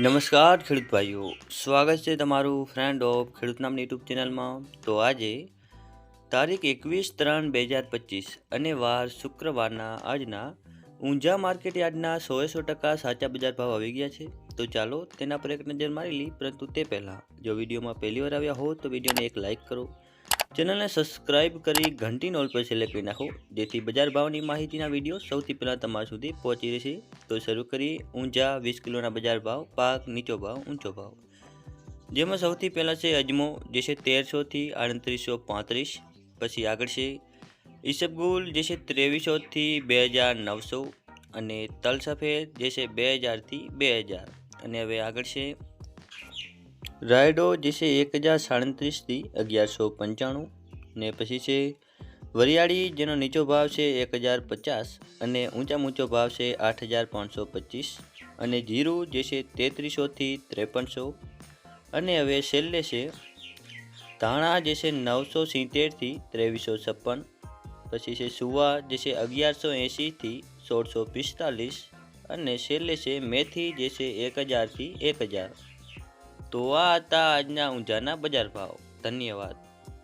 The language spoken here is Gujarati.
નમસ્કાર, ખેડૂત ભાઈઓ. સ્વાગત છે તમારું ફ્રેન્ડ ઓફ ખેડૂત નામની યુટ્યુબ ચેનલમાં તો આજે તારીખ એકવીસ ત્રણ બે હજાર પચીસ અને વાર શુક્રવારના આજના ઊંઝા માર્કેટ યાર્ડના સોએ સો ટકા સાચા બજાર ભાવ આવી ગયા છે. તો ચાલો તેના પર એક નજર મારી લઈ પરંતુ તે પહેલાં જો વિડીયોમાં પહેલી વાર આવ્યા હો તો વિડીયોને એક લાઇક કરો. ચેનલને સબસ્ક્રાઇબ કરી ઘંટી નોલ પર સિલેક્ટ નાખો, જેથી બજાર ભાવની માહિતીના વીડિયો સૌથી પહેલાં તમારા સુધી પહોંચી રહેશે. તો શરૂ કરી ઊંઝા વીસ કિલોના બજાર ભાવ, પાક નીચો ભાવ, ઊંચો ભાવ. જેમાં સૌથી પહેલાં છે અજમો, જે છે તેરસોથી આડત્રીસો પાંત્રીસ. પછી આગળ છે ઈસબગુલ, જે છે ત્રેવીસોથી બે હજાર નવસો. અને તલ સફેદ જે છે બે હજારથી બે હજાર. અને હવે આગળ છે રાયડો, જે છે એક હજાર સાડત્રીસથી અગિયારસો પંચાણું ને પછી છે વરિયાળી, જેનો નીચો ભાવ છે એક હજાર પચાસ અને ઊંચામાં ઊંચો ભાવ છે આઠ હજાર પાંચસો પચીસ અને જીરું, જે છે તેત્રીસોથી ત્રેપનસો અને હવે છેલ્લે છે ધાણા, જે છે નવસો સિત્તેરથી ત્રેવીસો છપ્પન પછી છે સુવા, જે છે અગિયારસો એંશીથી સોળસો પિસ્તાલીસ અને છેલ્લે છે મેથી, જે છે એક હજારથી એક હજાર તો આ હતા આજના ઊંઝાના બજાર ભાવ. ધન્યવાદ.